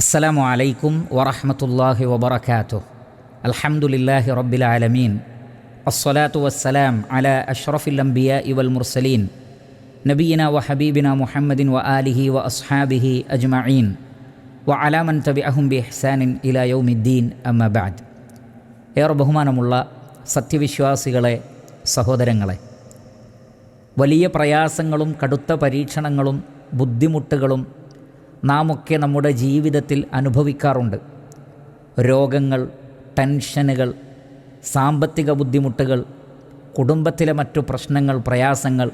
അസ്സലാമു അലൈക്കും വറഹമത്തല്ലാഹി വബർക്കാത്തു അൽഹംദുലില്ലാഹി റബ്ബിൽ ആലമീൻ. അസ്സലാത്തു വസ്സലാം അല അഷ്റഫിൽ അംബിയ ഇവൽ മുർസലീൻ. നബീന വ ഹബീബിന മുഹമ്മദിൻ വ ആലിഹി വ അസ്ഹാബിഹി അജ്മഈൻ. വ അലാമൻ തബി അഹും ബി ഹ്സാനിൻ ഇല യൗമിദ്ദീൻ അമ്മബാദ് ഏറെ ബഹുമാനമുള്ള സത്യവിശ്വാസികളെ സഹോദരങ്ങളെ വലിയ പ്രയാസങ്ങളും കടുത്ത പരീക്ഷണങ്ങളും ബുദ്ധിമുട്ടുകളും നാമൊക്കെ നമ്മുടെ ജീവിതത്തിൽ അനുഭവിക്കാറുണ്ട്. രോഗങ്ങൾ ടെൻഷനുകൾ സാമ്പത്തിക ബുദ്ധിമുട്ടുകൾ കുടുംബത്തിലെ മറ്റു പ്രശ്നങ്ങൾ പ്രയാസങ്ങൾ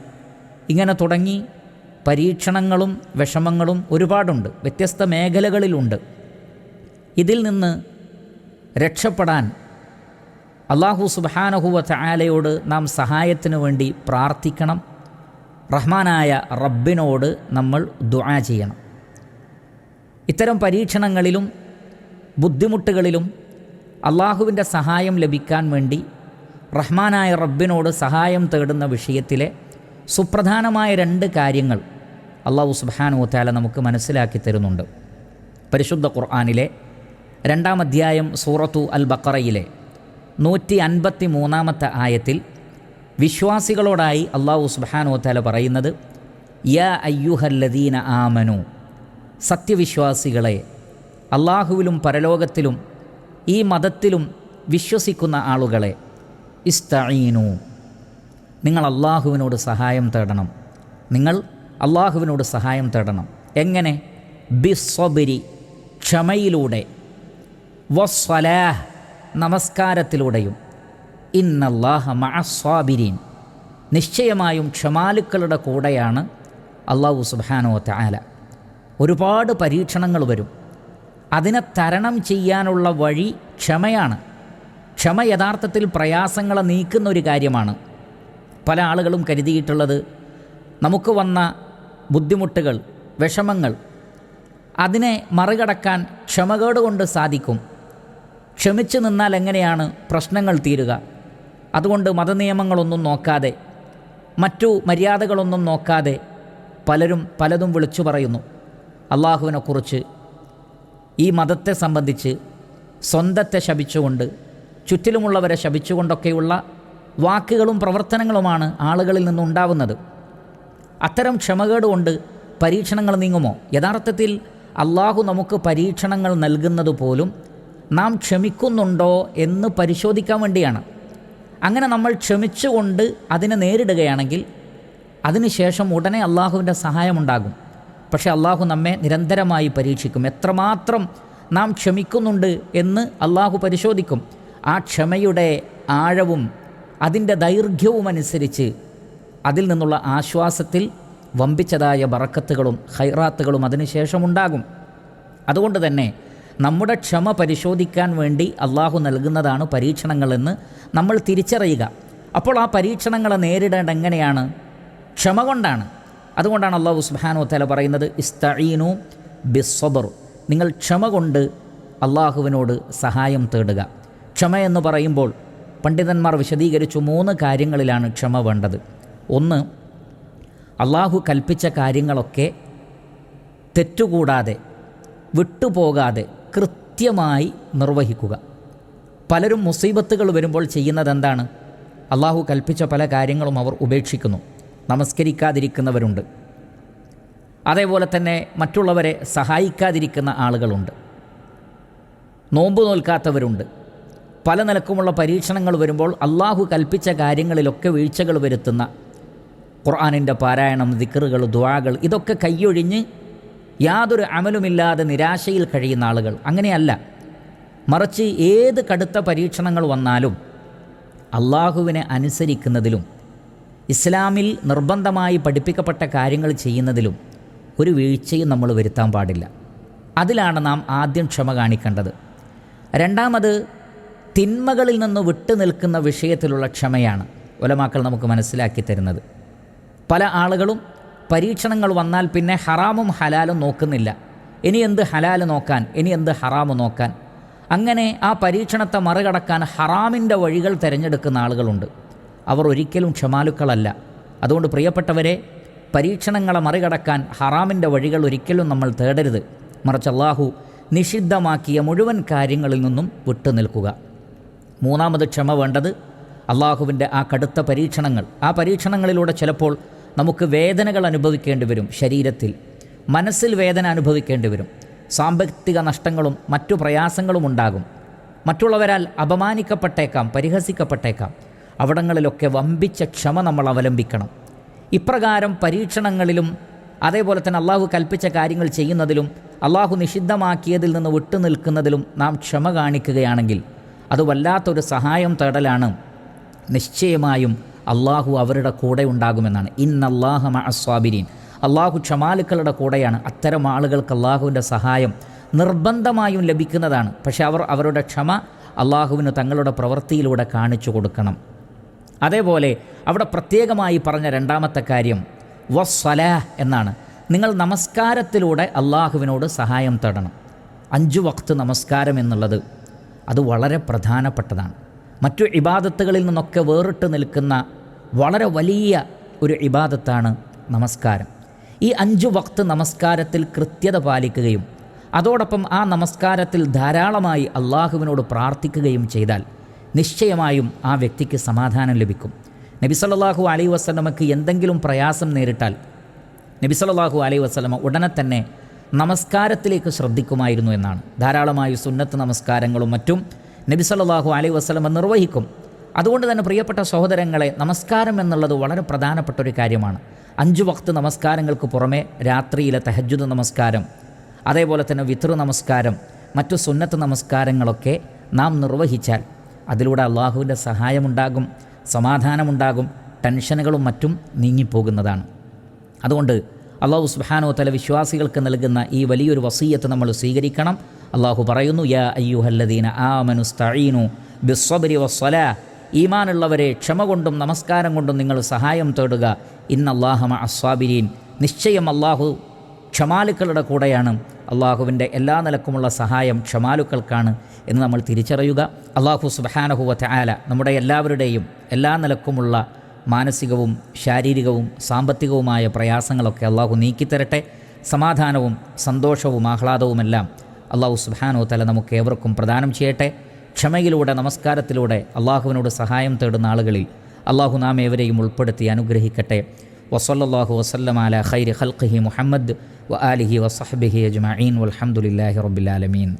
ഇങ്ങനെ തുടങ്ങി പരീക്ഷണങ്ങളും വിഷമങ്ങളും ഒരുപാടുണ്ട്. വ്യത്യസ്ത മേഖലകളിലുണ്ട്. ഇതിൽ നിന്ന് രക്ഷപ്പെടാൻ അള്ളാഹു സുബാനഹുവ ചായാലയോട് നാം സഹായത്തിനു വേണ്ടി പ്രാർത്ഥിക്കണം. റഹ്മാനായ റബ്ബിനോട് നമ്മൾ ദുആ ചെയ്യണം. ഇത്തരം പരീക്ഷണങ്ങളിലും ബുദ്ധിമുട്ടുകളിലും അള്ളാഹുവിന്റെ സഹായം ലഭിക്കാൻ വേണ്ടി റഹ്മാനായ റബ്ബിനോട് സഹായം തേടുന്ന വിഷയത്തിലെ സുപ്രധാനമായ രണ്ട് കാര്യങ്ങൾ അള്ളാഹു സുബാനു താല നമുക്ക് മനസ്സിലാക്കി തരുന്നുണ്ട്. പരിശുദ്ധ ഖുർആാനിലെ രണ്ടാം അധ്യായം സൂറത്തു അൽ ബക്കറയിലെ നൂറ്റി അൻപത്തി മൂന്നാമത്തെ ആയത്തിൽ വിശ്വാസികളോടായി അള്ളാഹു സുബാനു താല പറയുന്നത് യാ അയ്യുഹല്ലദീന ആമനു സത്യവിശ്വാസികളെ അള്ളാഹുവിലും പരലോകത്തിലും ഈ മതത്തിലും വിശ്വസിക്കുന്ന ആളുകളെ ഇസ്തഈനു. നിങ്ങൾ അള്ളാഹുവിനോട് സഹായം തേടണം. നിങ്ങൾ അള്ളാഹുവിനോട് സഹായം തേടണം. എങ്ങനെ? ബിസ്വബരി ക്ഷമയിലൂടെ. വസ്വലാഹ് നമസ്കാരത്തിലൂടെയും. ഇന്നല്ലാഹ മഅസ്വാബിരീൻ നിശ്ചയമായും ക്ഷമാലുക്കളുടെ കൂടെയാണ് അള്ളാഹു സുബാനോ താല ഒരുപാട് പരീക്ഷണങ്ങൾ വരും. അതിനെ തരണം ചെയ്യാനുള്ള വഴി ക്ഷമയാണ്. ക്ഷമ യഥാർത്ഥത്തിൽ പ്രയാസങ്ങളെ നീക്കുന്ന ഒരു കാര്യമാണ്. പല ആളുകളും കരുതിയിട്ടുള്ളത് നമുക്ക് വന്ന ബുദ്ധിമുട്ടുകൾ വിഷമങ്ങൾ അതിനെ മറികടക്കാൻ ക്ഷമകേട് കൊണ്ട് സാധിക്കും. ക്ഷമിച്ചു നിന്നാൽ എങ്ങനെയാണ് പ്രശ്നങ്ങൾ തീരുക? അതുകൊണ്ട് മതനിയമങ്ങളൊന്നും നോക്കാതെ മറ്റു മര്യാദകളൊന്നും നോക്കാതെ പലരും പലതും വിളിച്ചു പറയുന്നു. അള്ളാഹുവിനെക്കുറിച്ച് ഈ മതത്തെ സംബന്ധിച്ച് സ്വന്തത്തെ ശപിച്ചുകൊണ്ട് ചുറ്റിലുമുള്ളവരെ ശപിച്ചുകൊണ്ടൊക്കെയുള്ള വാക്കുകളും പ്രവർത്തനങ്ങളുമാണ് ആളുകളിൽ നിന്നുണ്ടാവുന്നത്. അത്തരം ക്ഷമകേട് കൊണ്ട് പരീക്ഷണങ്ങൾ നീങ്ങുമോ? യഥാർത്ഥത്തിൽ അള്ളാഹു നമുക്ക് പരീക്ഷണങ്ങൾ നൽകുന്നത് പോലും നാം ക്ഷമിക്കുന്നുണ്ടോ എന്ന് പരിശോധിക്കാൻ വേണ്ടിയാണ്. അങ്ങനെ നമ്മൾ ക്ഷമിച്ചുകൊണ്ട് അതിനെ നേരിടുകയാണെങ്കിൽ അതിനുശേഷം ഉടനെ അള്ളാഹുവിന്റെ സഹായമുണ്ടാകും. പക്ഷേ അള്ളാഹു നമ്മെ നിരന്തരമായി പരീക്ഷിക്കും. എത്രമാത്രം നാം ക്ഷമിക്കുന്നുണ്ട് എന്ന് അള്ളാഹു പരിശോധിക്കും. ആ ക്ഷമയുടെ ആഴവും അതിന്റെ ദൈർഘ്യവും അനുസരിച്ച് അതിൽ നിന്നുള്ള ആശ്വാസത്തിൽ വമ്പിച്ചതായ ബറക്കത്തുകളും ഹൈറാത്തുകളും അതിനുശേഷമുണ്ടാകും അതുകൊണ്ട് തന്നെ നമ്മുടെ ക്ഷമ പരിശോധിക്കാൻ വേണ്ടി അള്ളാഹു നൽകുന്നതാണ് പരീക്ഷണങ്ങളെന്ന് നമ്മൾ തിരിച്ചറിയുക. അപ്പോൾ ആ പരീക്ഷണങ്ങളെ നേരിടേണ്ട എങ്ങനെയാണ്? ക്ഷമ കൊണ്ടാണ്. അതുകൊണ്ടാണ് അള്ളാഹു സുബാനു തല പറയുന്നത് ഇസ്തഈനു ബിസ്വദർ നിങ്ങൾ ക്ഷമ കൊണ്ട് അള്ളാഹുവിനോട് സഹായം തേടുക. ക്ഷമ എന്ന് പറയുമ്പോൾ പണ്ഡിതന്മാർ വിശദീകരിച്ചു മൂന്ന് കാര്യങ്ങളിലാണ് ക്ഷമ വേണ്ടത്. ഒന്ന് അള്ളാഹു കൽപ്പിച്ച കാര്യങ്ങളൊക്കെ തെറ്റുകൂടാതെ വിട്ടുപോകാതെ കൃത്യമായി നിർവഹിക്കുക. പലരും മുസീബത്തുകൾ വരുമ്പോൾ ചെയ്യുന്നത് എന്താണ് അള്ളാഹു കൽപ്പിച്ച പല കാര്യങ്ങളും അവർ ഉപേക്ഷിക്കുന്നു. നമസ്കരിക്കാതിരിക്കുന്നവരുണ്ട്. അതേപോലെ തന്നെ മറ്റുള്ളവരെ സഹായിക്കാതിരിക്കുന്ന ആളുകളുണ്ട്. നോമ്പ് നോൽക്കാത്തവരുണ്ട്. പല നിലക്കുമുള്ള പരീക്ഷണങ്ങൾ വരുമ്പോൾ അള്ളാഹു കൽപ്പിച്ച കാര്യങ്ങളിലൊക്കെ വീഴ്ചകൾ വരുത്തുന്ന ഖുർആാനിന്റെ പാരായണം ദിക്കറുകൾ ദ്വാകൾ ഇതൊക്കെ കൈയൊഴിഞ്ഞ് യാതൊരു അമലുമില്ലാതെ നിരാശയിൽ കഴിയുന്ന ആളുകൾ. അങ്ങനെയല്ല. മറിച്ച് ഏത് കടുത്ത പരീക്ഷണങ്ങൾ വന്നാലും അള്ളാഹുവിനെ അനുസരിക്കുന്നതിലും ഇസ്ലാമിൽ നിർബന്ധമായി പഠിപ്പിക്കപ്പെട്ട കാര്യങ്ങൾ ചെയ്യുന്നതിലും ഒരു വീഴ്ചയും നമ്മൾ വരുത്താൻ പാടില്ല. അതിലാണ് നാം ആദ്യം ക്ഷമ കാണിക്കേണ്ടത്. രണ്ടാമത് തിന്മകളിൽ നിന്ന് വിട്ടു നിൽക്കുന്ന വിഷയത്തിലുള്ള ക്ഷമയാണ് ഒലമാക്കൾ നമുക്ക് മനസ്സിലാക്കി തരുന്നത്. പല ആളുകളും പരീക്ഷണങ്ങൾ വന്നാൽ പിന്നെ ഹറാമും ഹലാലും നോക്കുന്നില്ല. ഇനി എന്ത് ഹലാൽ നോക്കാൻ ഇനി എന്ത് ഹറാമ് നോക്കാൻ? അങ്ങനെ ആ പരീക്ഷണത്തെ മറികടക്കാൻ ഹറാമിന്റെ വഴികൾ തിരഞ്ഞെടുക്കുന്ന ആളുകളുണ്ട്. അവർ ഒരിക്കലും ക്ഷമാലുക്കളല്ല. അതുകൊണ്ട് പ്രിയപ്പെട്ടവരെ പരീക്ഷണങ്ങളെ മറികടക്കാൻ ഹറാമിന്റെ വഴികൾ ഒരിക്കലും നമ്മൾ തേടരുത്. മറിച്ച് അള്ളാഹു നിഷിദ്ധമാക്കിയ മുഴുവൻ കാര്യങ്ങളിൽ നിന്നും വിട്ടുനിൽക്കുക. മൂന്നാമത് ക്ഷമ വേണ്ടത് അള്ളാഹുവിന്റെ ആ കടുത്ത പരീക്ഷണങ്ങൾ. ആ പരീക്ഷണങ്ങളിലൂടെ ചിലപ്പോൾ നമുക്ക് വേദനകൾ അനുഭവിക്കേണ്ടി വരും ശരീരത്തിൽ. മനസ്സിൽ വേദന അനുഭവിക്കേണ്ടി വരും. സാമ്പത്തിക നഷ്ടങ്ങളും മറ്റു പ്രയാസങ്ങളും ഉണ്ടാകും. മറ്റുള്ളവരാൽ അപമാനിക്കപ്പെട്ടേക്കാം പരിഹസിക്കപ്പെട്ടേക്കാം. അവിടങ്ങളിലൊക്കെ വമ്പിച്ച ക്ഷമ നമ്മൾ അവലംബിക്കണം. ഇപ്രകാരം പരീക്ഷണങ്ങളിലും അതേപോലെ തന്നെ അള്ളാഹു കൽപ്പിച്ച കാര്യങ്ങൾ ചെയ്യുന്നതിലും അള്ളാഹു നിഷിദ്ധമാക്കിയതിൽ നിന്ന് വിട്ടുനിൽക്കുന്നതിലും നാം ക്ഷമ കാണിക്കുകയാണെങ്കിൽ അത് വല്ലാത്തൊരു സഹായം തേടലാണ്. നിശ്ചയമായും അള്ളാഹു അവരുടെ കൂടെ ഉണ്ടാകുമെന്നാണ്. ഇന്നല്ലാഹ അസ്വാബിരീൻ അള്ളാഹു ക്ഷമാലുക്കളുടെ കൂടെയാണ്. അത്തരം ആളുകൾക്ക് അള്ളാഹുവിന്റെ സഹായം നിർബന്ധമായും ലഭിക്കുന്നതാണ്. പക്ഷേ അവർ അവരുടെ ക്ഷമ അള്ളാഹുവിന് തങ്ങളുടെ പ്രവൃത്തിയിലൂടെ കാണിച്ചു കൊടുക്കണം. അതേപോലെ അവിടെ പ്രത്യേകമായി പറഞ്ഞ രണ്ടാമത്തെ കാര്യം വസ്വലാഹ് എന്നാണ്. നിങ്ങൾ നമസ്കാരത്തിലൂടെ അള്ളാഹുവിനോട് സഹായം തേടണം. അഞ്ചു വക്ത് നമസ്കാരം എന്നുള്ളത് അത് വളരെ പ്രധാനപ്പെട്ടതാണ്. മറ്റു ഇബാദത്തുകളിൽ നിന്നൊക്കെ വേറിട്ട് നിൽക്കുന്ന വളരെ വലിയ ഒരു ഇബാദത്താണ് നമസ്കാരം. ഈ അഞ്ചു വക്ത് നമസ്കാരത്തിൽ കൃത്യത പാലിക്കുകയും അതോടൊപ്പം ആ നമസ്കാരത്തിൽ ധാരാളമായി അള്ളാഹുവിനോട് പ്രാർത്ഥിക്കുകയും ചെയ്താൽ നിശ്ചയമായും ആ വ്യക്തിക്ക് സമാധാനം ലഭിക്കും. നബി സല്ലല്ലാഹു അലൈ വസ്ലമക്ക് എന്തെങ്കിലും പ്രയാസം നേരിട്ടാൽ നബി സല്ലല്ലാഹു അലൈ വസ്ലമ ഉടനെ തന്നെ നമസ്കാരത്തിലേക്ക് ശ്രദ്ധിക്കുമായിരുന്നു എന്നാണ്. ധാരാളമായി സുന്നത്ത് നമസ്കാരങ്ങളും മറ്റും നബി സല്ലല്ലാഹു അലൈ വസ്ലമ നിർവഹിക്കും. അതുകൊണ്ട് തന്നെ പ്രിയപ്പെട്ട സഹോദരങ്ങളെ നമസ്കാരം എന്നുള്ളത് വളരെ പ്രധാനപ്പെട്ട ഒരു കാര്യമാണ്. അഞ്ച് വക്ത് നമസ്കാരങ്ങൾക്ക് പുറമെ രാത്രിയിലെ തഹജുദ് നമസ്കാരം അതേപോലെ തന്നെ വിതൃ നമസ്കാരം മറ്റു സുന്നത്ത് നമസ്കാരങ്ങളൊക്കെ നാം നിർവഹിച്ചാൽ അതിലൂടെ അള്ളാഹുവിന്റെ സഹായമുണ്ടാകും സമാധാനമുണ്ടാകും ടെൻഷനുകളും മറ്റും നീങ്ങിപ്പോകുന്നതാണ്. അതുകൊണ്ട് അള്ളാഹു സുബാനോ തല വിശ്വാസികൾക്ക് നൽകുന്ന ഈ വലിയൊരു വസീയത്ത് നമ്മൾ സ്വീകരിക്കണം. അള്ളാഹു പറയുന്നു യാ അയ്യുഹല്ലദീന ആമനുസ്തഈനു ബിസ്വബരി വസ്വല ഈമാനുള്ളവരെ ക്ഷമ കൊണ്ടും നമസ്കാരം കൊണ്ടും നിങ്ങൾ സഹായം തേടുക. ഇന്നല്ലാഹമ അസ്വാബിരീൻ നിശ്ചയം അള്ളാഹു ക്ഷമാലുക്കളുടെ കൂടെയാണ്. അള്ളാഹുവിന്റെ എല്ലാ നിലക്കുമുള്ള സഹായം ക്ഷമാലുക്കൾക്കാണ് എന്ന് നമ്മൾ തിരിച്ചറിയുക. അള്ളാഹു സുബഹാനഹുവ ആല നമ്മുടെ എല്ലാവരുടെയും എല്ലാ നിലക്കുമുള്ള മാനസികവും ശാരീരികവും സാമ്പത്തികവുമായ പ്രയാസങ്ങളൊക്കെ അള്ളാഹു നീക്കിത്തരട്ടെ. സമാധാനവും സന്തോഷവും ആഹ്ലാദവുമെല്ലാം അള്ളാഹു സുബാനോ തല നമുക്ക് ഏവർക്കും പ്രദാനം ചെയ്യട്ടെ. ക്ഷമയിലൂടെ നമസ്കാരത്തിലൂടെ അള്ളാഹുവിനോട് സഹായം തേടുന്ന ആളുകളിൽ അള്ളാഹു നാം ഏവരെയും ഉൾപ്പെടുത്തി അനുഗ്രഹിക്കട്ടെ. വസല്ലാഹു വസ്ലം അല ഖൈർ ഖൽഖി മുഹമ്മദ് വ ആലിഹി വസഹബിഹി അജ്മീൻ വലഹമുല്ലാഹി റബ്ബിലാലമീൻ